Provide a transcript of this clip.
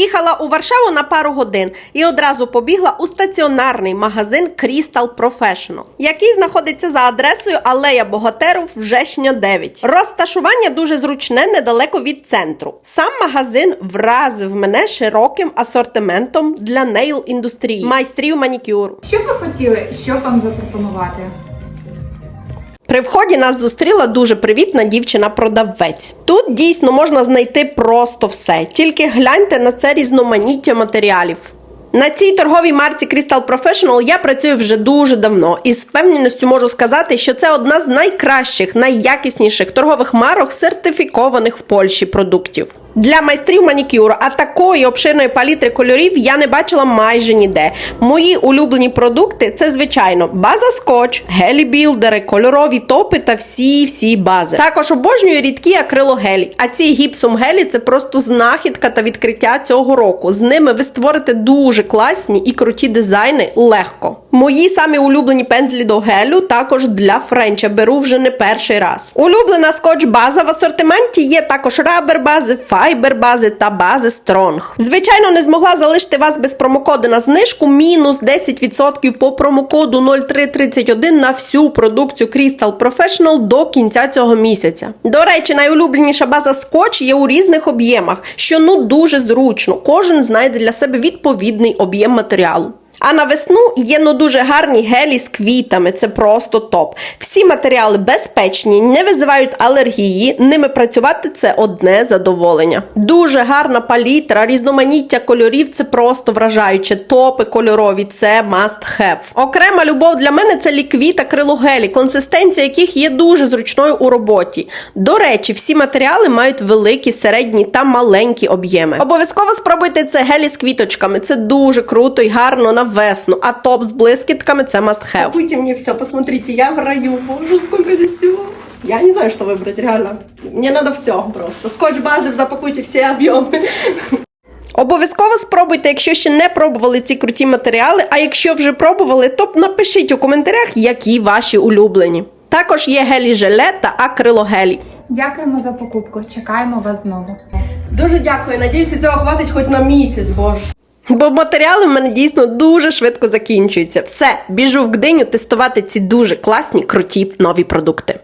Їхала у Варшаву на пару годин і одразу побігла у стаціонарний магазин Crystal Professional, який знаходиться за адресою Алея Богатеру в Жешня 9. Розташування дуже зручне недалеко від центру. Сам магазин вразив мене широким асортиментом для нейл індустрії, майстрів манікюру. Що ви хотіли, що вам запропонувати? При вході нас зустріла дуже привітна дівчина-продавець. Тут дійсно можна знайти просто все, тільки гляньте на це різноманіття матеріалів. На цій торговій марці Crystal Professional я працюю вже дуже давно і з впевненістю можу сказати, що це одна з найкращих, найякісніших торгових марок, сертифікованих в Польщі продуктів. Для майстрів манікюру, а такої обширної палітри кольорів я не бачила майже ніде. Мої улюблені продукти це звичайно база скотч, гелі білдери, кольорові топи та всі всі бази. Також обожнюю рідкі акрилогелі. А ці гіпсом гелі це просто знахідка та відкриття цього року. З ними ви створите дуже класні і круті дизайни легко. Мої самі улюблені пензлі до гелю також для френча беру вже не перший раз. Улюблена скотч база в асортименті є також рабер бази, файбер бази та бази Strong. Звичайно, не змогла залишити вас без промокоду на знижку мінус 10% по промокоду 0331 на всю продукцію Crystal Professional до кінця цього місяця. До речі, найулюбленіша база скотч є у різних об'ємах, що ну дуже зручно. Кожен знайде для себе відповідний об'єм матеріалу. А на весну є ну дуже гарні гелі з квітами. Це просто топ. Всі матеріали безпечні, не визивають алергії. Ними працювати це одне задоволення. Дуже гарна палітра, різноманіття кольорів. Це просто вражаюче. Топи кольорові це must have. Окрема любов для мене це ліквід акрилогелі, консистенція яких є дуже зручною у роботі. До речі, всі матеріали мають великі, середні та маленькі об'єми. Обов'язково спробуйте це гелі з квіточками. Це дуже круто і гарно на весну. А топ з блискітками це must have. Купуйте мне все, посмотрите, я в раю. Боже, сколько здесь всего. Я не знаю, что выбрать, реально. Мне надо все просто. Скотч бази, запакуйте всі об'єми. Обов'язково спробуйте, якщо ще не пробували ці круті матеріали. А якщо вже пробували, то напишіть у коментарях, які ваші улюблені. Також є гелі желе та акрилогелі. Дякуємо за покупку. Чекаємо вас знову. Дуже дякую. Надіюся, цього хватить хоч на місяць, боже. Бо матеріали в мене дійсно дуже швидко закінчуються. Все, біжу в Гдиню тестувати ці дуже класні, круті нові продукти.